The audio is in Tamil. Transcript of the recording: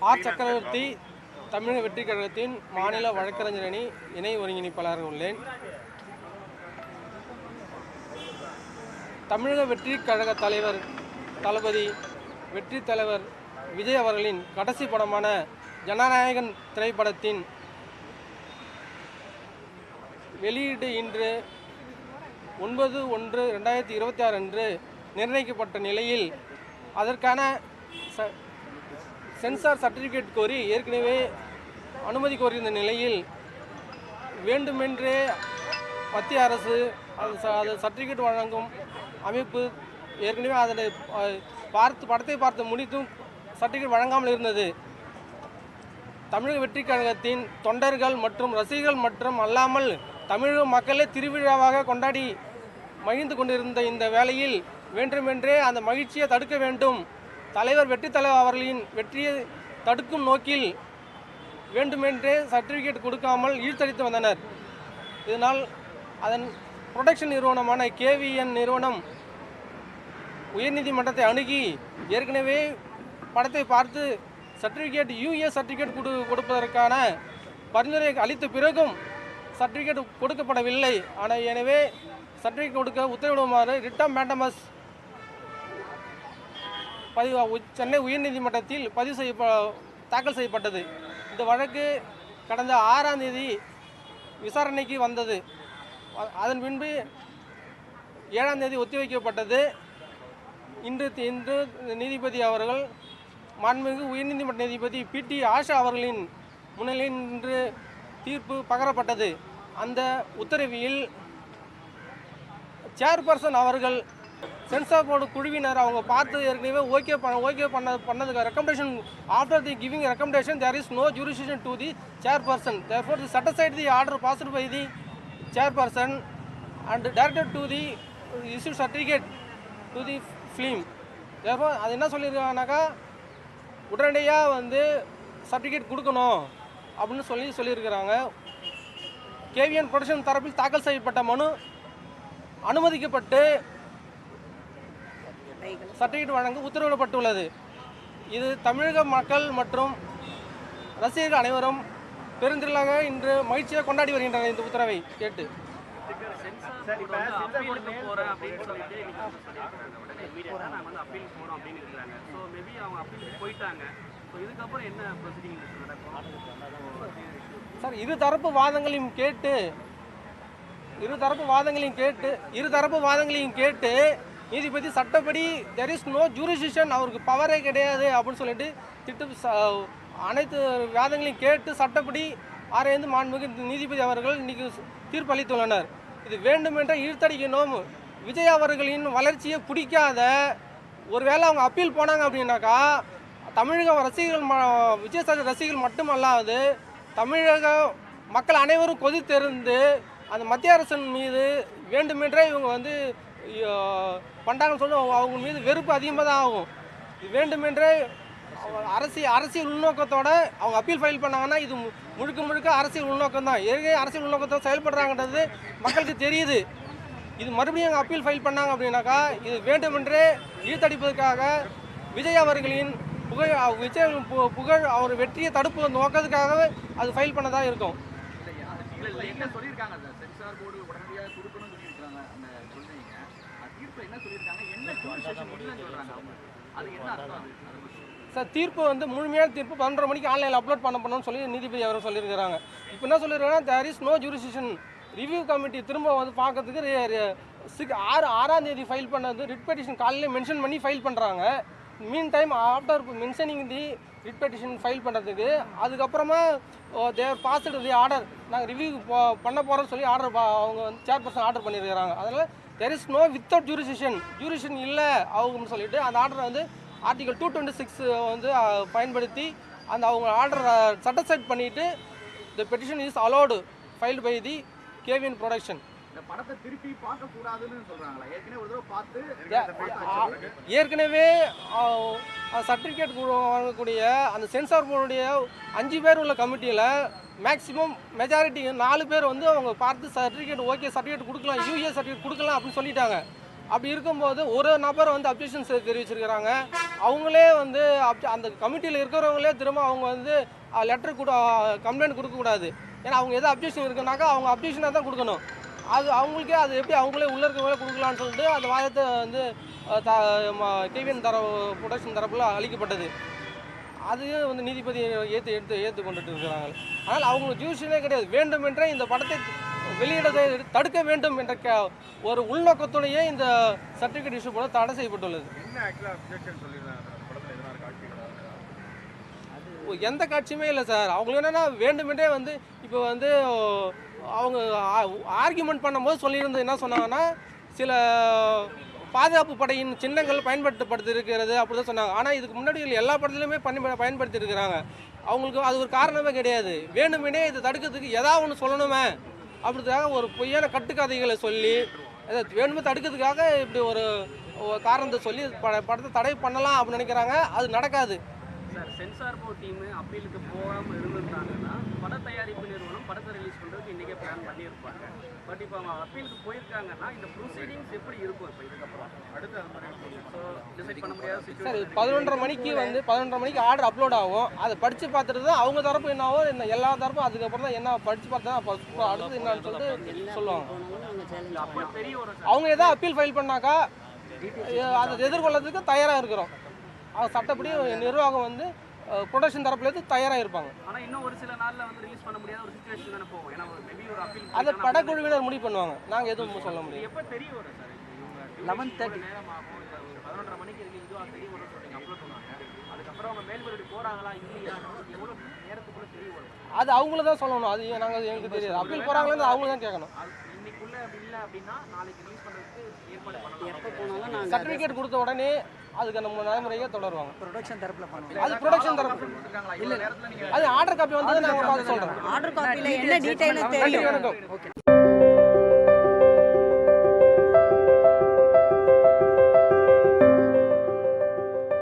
ஆர் சக்கரவர்த்தி தமிழக வெற்றி கழகத்தின் மாநில வழக்கறிஞர் அணி இணை ஒருங்கிணைப்பாளராக உள்ளேன். தமிழக வெற்றி கழக தலைவர் தளபதி வெற்றி தலைவர் விஜய் அவர்களின் கடைசி படமான ஜனநாயகன் திரைப்படத்தின் வெளியீடு இன்று ஒன்பது ஒன்று ரெண்டாயிரத்தி இருபத்தி ஆறு அன்று நிர்ணயிக்கப்பட்ட நிலையில் அதற்கான ச சென்சார் சர்டிஃபிகேட் கோரி ஏற்கனவே அனுமதி கோரியிருந்த நிலையில் வேண்டுமென்றே மத்திய அரசு அது அது சர்டிஃபிகேட் வழங்கும் அமைப்பு ஏற்கனவே அதில் பார்த்து படத்தை பார்த்து முடித்தும் சர்டிஃபிகேட் வழங்காமல் இருந்தது. தமிழக வெற்றி கழகத்தின் தொண்டர்கள் மற்றும் ரசிகர்கள் மற்றும் அல்லாமல் தமிழக மக்களே திருவிழாவாக கொண்டாடி மகிழ்ந்து கொண்டிருந்த இந்த வேளையில் வேண்டுமென்றே அந்த மகிழ்ச்சியை தடுக்க வேண்டும். தலைவர் வெற்றி தலைவர் அவர்களின் வெற்றியை தடுக்கும் நோக்கில் வேண்டுமென்றே சர்டிஃபிகேட் கொடுக்காமல் இழுத்தடித்து வந்தனர். இதனால் அதன் புரொடக்ஷன் நிறுவனமான கேவிஎன் நிறுவனம் உயர்நீதிமன்றத்தை அணுகி ஏற்கனவே படத்தை பார்த்து சர்டிஃபிகேட் யூஏ சர்டிஃபிகேட் கொடு கொடுப்பதற்கான பரிந்துரை அளித்த பிறகும் சர்டிஃபிகேட் கொடுக்கப்படவில்லை. ஆனால் எனவே சர்டிஃபிகேட் கொடுக்க உத்தரவிடுமாறு ரிட்டம் மேண்டமஸ் பதிவு சென்னை உயர்நீதிமன்றத்தில் பதிவு செய்ய தாக்கல் செய்யப்பட்டது. இந்த வழக்கு கடந்த ஆறாம் தேதி விசாரணைக்கு வந்தது. அதன் பின்பு ஏழாம் தேதி ஒத்திவைக்கப்பட்டது. இன்று இன்று நீதிபதி அவர்கள் மாண்புமிகு உயர்நீதிமன்ற நீதிபதி பி. டி. ஆஷா அவர்களின் முன்னிலையில் இன்று தீர்ப்பு பகரப்பட்டது. அந்த உத்தரவில் சேர்பர்சன் அவர்கள் சென்சார் போர்டு குழுவினர் அவங்க பார்த்து ஏற்கனவே ஓகே பண்ண ஓகே பண்ண பண்ணதுக்கு recommendation after the giving recommendation there is no jurisdiction to the chairperson therefore the set aside the order passed by the chairperson and directed to the issue certificate to the film therefore அது என்ன சொல்லியிருக்காங்கனாக்கா உடனடியாக வந்து சர்டிஃபிகேட் கொடுக்கணும் அப்படின்னு சொல்லி சொல்லியிருக்கிறாங்க. கேவிஎன் ப்ரொடக்ஷன் தரப்பில் தாக்கல் செய்யப்பட்ட மனு அனுமதிக்கப்பட்டு சர்டிஃபிகேட் வழங்க உத்தரவிடப்பட்டுள்ளது. இது தமிழக மக்கள் மற்றும் ரசிகர்கள் அனைவரும் பெருந்திரளாக இன்று மகிழ்ச்சியாக கொண்டாடி வருகின்றனர் இந்த உத்தரவை கேட்டு. சார் இரு தரப்பு வாதங்களையும் கேட்டு இரு தரப்பு வாதங்களையும் கேட்டு இரு தரப்பு வாதங்களையும் கேட்டு நீதிபதி சட்டப்படி தெர் இஸ் நோ ஜூரிசிஷன் அவருக்கு பவரே கிடையாது அப்படின்னு சொல்லிட்டு திட்டு அனைத்து வாதங்களையும் கேட்டு சட்டப்படி ஆராய்ந்து மாண்புமிகு நீதிபதி அவர்கள் இன்றைக்கு தீர்ப்பு அளித்துள்ளனர் இது வேண்டுமென்றால் இழுத்தடிக்கணும் விஜய் அவர்களின் வளர்ச்சியை பிடிக்காத ஒருவேளை அவங்க அப்பீல் போனாங்க அப்படின்னாக்கா தமிழக ரசிகர்கள் ம- விஜய் சார் ரசிகர்கள் மட்டுமல்லாது தமிழக மக்கள் அனைவரும் கொதித்தெறிந்து அந்த மத்திய அரசின் மீது வேண்டுமென்றே இவங்க வந்து ஐயோ, சொல்லி அவங்க- அவங்க மீது வெறுப்பு அதிகமாக தான் ஆகும். இது வேண்டுமென்றே அரசியல் அரசியல் உள்நோக்கத்தோட அவங்க அப்பீல் ஃபைல் பண்ணாங்கன்னா இது மு- முழுக்க முழுக்க அரசியல் உள்நோக்கம் தான். ஏற்கனவே அரசியல் உள்நோக்கத்தோடு செயல்படுறாங்கன்றது மக்களுக்கு தெரியுது. இது மறுபடியும் அவங்க அப்பீல் ஃபைல் பண்ணாங்க அப்படின்னாக்கா இது வேண்டுமென்றே இழுத்தடிப்பதற்காக விஜய் அவர்களின் புகழ் விஜய் பு- புகழ் அவர் வெற்றியை தடுப்பு நோக்கிறதுக்காகவே அது ஃபைல் பண்ணதாக இருக்கும். என்ன சொல்லியிருக்காங்க சார் சென்சார் போர்டு உடனடியாக கொடுக்கணும்னு சொல்லியிருக்காங்க அந்த சொல்றீங்க. அது தீர்ப்புல என்ன சொல்லியிருக்காங்க? என்ன ஜூரிஸ்டிஷன் இல்லைன்னு சொல்றாங்க அவங்க? அது என்ன அர்த்தம் அது? அதை மட்டும் சார் தீர்ப்பு வந்து முழுமையான தீர்ப்பு பன்னெண்டரை மணிக்கு ஆன்லைனில் அப்லோட் பண்ண பண்ணணும்னு சொல்லி நீதிபதி அவர் சொல்லியிருக்கிறாங்க. இப்போ என்ன சொல்லியிருக்காங்கன்னா there is no jurisdiction review committee திரும்ப வந்து பார்க்கறதுக்கு சிக் ஆறு ஆறாம் தேதி ஃபைல் பண்ணது ரிட் பெட்டிஷன் காலையில் மென்ஷன் பண்ணி ஃபைல் பண்ணுறாங்க meantime after mentioning the writ petition file பண்ணுறதுக்கு அதுக்கப்புறமா தேர் பாஸ்டு தி ஆர்டர். நாங்கள் ரிவ்யூ பண்ண போகிறோம்னு சொல்லி ஆர்டர் அவங்க வந்து சேர்பர்சன் ஆர்டர் பண்ணியிருக்கிறாங்க அதனால் there is no without jurisdiction jurisdiction இல்லை அவங்கன்னு சொல்லிட்டு அந்த ஆர்டரை வந்து ஆர்டிகல் டூ டுவெண்ட்டி சிக்ஸ் வந்து பயன்படுத்தி அந்த அவங்க ஆர்டரை சட்டிஸ்ஃபைட் பண்ணிவிட்டு the petition is allowed filed by the KVN production ஏற்கனவே சர்டிஃபிகேட் வழங்கக்கூடிய அந்த சென்சார் போர்டுடைய அஞ்சு பேர் உள்ள கமிட்டியில் மேக்ஸிமம் மெஜாரிட்டி நாலு பேர் வந்து அவங்க பார்த்து சர்டிஃபிகேட் ஓகே சர்டிஃபிகேட் கொடுக்கலாம் யூஏ சர்டிஃபிகேட் கொடுக்கலாம் அப்படின்னு சொல்லிட்டாங்க. அப்படி இருக்கும்போது ஒரு நபர் வந்து அப்ஜெக்ஷன்ஸ் தெரிவிச்சிருக்கிறாங்க. அவங்களே வந்து அந்த கமிட்டியில் இருக்கிறவங்களே திரும்ப அவங்க வந்து லெட்டர் கூட கம்ப்ளைண்ட் கொடுக்கக்கூடாது. ஏன்னா அவங்க எது அப்ஜெக்ஷன் இருக்குனாக்கா அவங்க அப்ஜெக்ஷனாக தான் கொடுக்கணும். அது அவங்களுக்கே அது எப்படி அவங்களே உள்ள இருக்கவங்களே கொடுக்கலான்னு சொல்லிட்டு அந்த வாதத்தை வந்து டிவிஎன் தர ப்ரொடக்ஷன் தரப்புல அளிக்கப்பட்டது. அதையும் வந்து நீதிபதி ஏற்று எடுத்து ஏற்று கொண்டுட்டு இருக்கிறாங்க. ஆனால் அவங்க ஜூஷனே கிடையாது. வேண்டுமென்றே இந்த படத்தை வெளியிடதை தடுக்க வேண்டும் என்ற க ஒரு உள்நோக்கத்துடையே இந்த சர்டிஃபிகேட் இஷ்யூ போல தடை செய்யப்பட்டுள்ளது. எந்த காட்சியுமே இல்லை சார். அவங்க என்னன்னா வேண்டுமென்றே வந்து இப்போ வந்து அவங்க ஆர்கியூமெண்ட் பண்ணும்போது சொல்லியிருந்தது என்ன சொன்னாங்கன்னா சில பாதுகாப்பு படையின் சின்னங்கள் பயன்படுத்தப்படுத்தி இருக்கிறது அப்படி தான் சொன்னாங்க. ஆனால் இதுக்கு முன்னாடி எல்லா படத்துலையுமே பண்ணி பயன்படுத்தி இருக்கிறாங்க அவங்களுக்கு அது ஒரு காரணமே கிடையாது. வேணுமெனே இதை தடுக்கிறதுக்கு ஏதாவது ஒன்று சொல்லணுமே. அப்படின்றதுக்காக ஒரு பொய்யான கட்டுக்கதைகளை சொல்லி அதை வேணுமே தடுக்கிறதுக்காக இப்படி ஒரு ஒரு காரணத்தை சொல்லி பட படத்தை தடை பண்ணலாம் அப்படின்னு நினைக்கிறாங்க. அது நடக்காது. சார் சென்சார் போர்ட் டீம் அப்பீலுக்கு போகாமல் இருந்திருந்தாங்கன்னா பட தயாரிப்பு நிறுவனம் படத்தை ரிலீஸ் பண்ணுறதுக்கு இன்றைக்கே பிளான் பண்ணியிருப்பாங்க. பட் இப்போ அவங்க அப்பீலுக்கு போயிருக்காங்கன்னா இந்த ப்ரொசீடிங்ஸ் எப்படி இருக்கும் இப்போ இதுக்கப்புறம்? அடுத்து ஸோ டிசைட் பண்ண முடியாத சார் சுச்சுவேஷன் பதினொன்றரை மணிக்கு வந்து பதினொன்றரை மணிக்கு ஆர்டர் அப்லோட் ஆகும். அதை படித்து பார்த்துட்டு தான் அவங்க தரப்பு என்னவோ என்ன எல்லா தரப்பும் அதுக்கப்புறம் தான் என்ன படித்து பார்த்து தான் அடுத்து என்னன்னு சொல்லிட்டு சொல்லுவாங்க. அவங்க ஏதாவது அப்பீல் ஃபைல் பண்ணாக்கா அதை எதிர்கொள்ளறதுக்கு தயாராக இருக்கிறோம். சட்டப்படி நிர்வாகம் வந்து ப்ரொடக்ஷன் தரப்புலேருந்து தயாராக இருப்பாங்க ஆனால் இன்னும் ஒரு சில நாளில் வந்து ரிலீஸ் பண்ண முடியாத ஒரு சுச்சுவேஷன் தானே போகும். ஏன்னா மேபி ஒரு அப்பீல் அதை படக்குழுவினர் முடிவு பண்ணுவாங்க. நாங்கள் எதுவும் சொல்ல முடியாது. எப்போ தெரிய வரும் சார்? லெவன் தேர்ட்டி நேரம் ஆகும் பதினொன்றரை மணிக்கு இருக்கு இதுவாக தெரிய வரும் சொல்றீங்க அப்லோட் பண்ணுவாங்க. அதுக்கப்புறம் அவங்க மேல்முறையீடு போறாங்களா இல்லையா? எவ்வளோ நேரத்துக்குள்ள தெரிய வரும்? அது அவங்கள தான் சொல்லணும். அது நாங்கள் எங்களுக்கு தெரியாது. அப்பீல் போகிறாங்களேன்னு அவங்க தான் கேட்கணும். இன்னைக்குள்ள அப்படி இல்லை அப்படின்னா நாளைக்கு ரிலீஸ் பண்ணுறதுக்கு ஏற்பாடு பண்ணலாம் எப்போ போனாலும் நாங்கள் சர்டிஃபிகேட் கொடுத்த உடனே அதுக்கு நம்ம நடைமுறையே தொடருவாங்க. ப்ரொடக்ஷன் தரப்பில் பண்ணுவோம் அது ப்ரொடக்ஷன் தரப்பு. நீங்கள் அது ஆர்டர் காப்பி வந்தது நாங்கள் பார்த்து சொல்கிறோம் ஆர்டர் காப்பியில் என்ன நன்றி தெரியும். ஓகே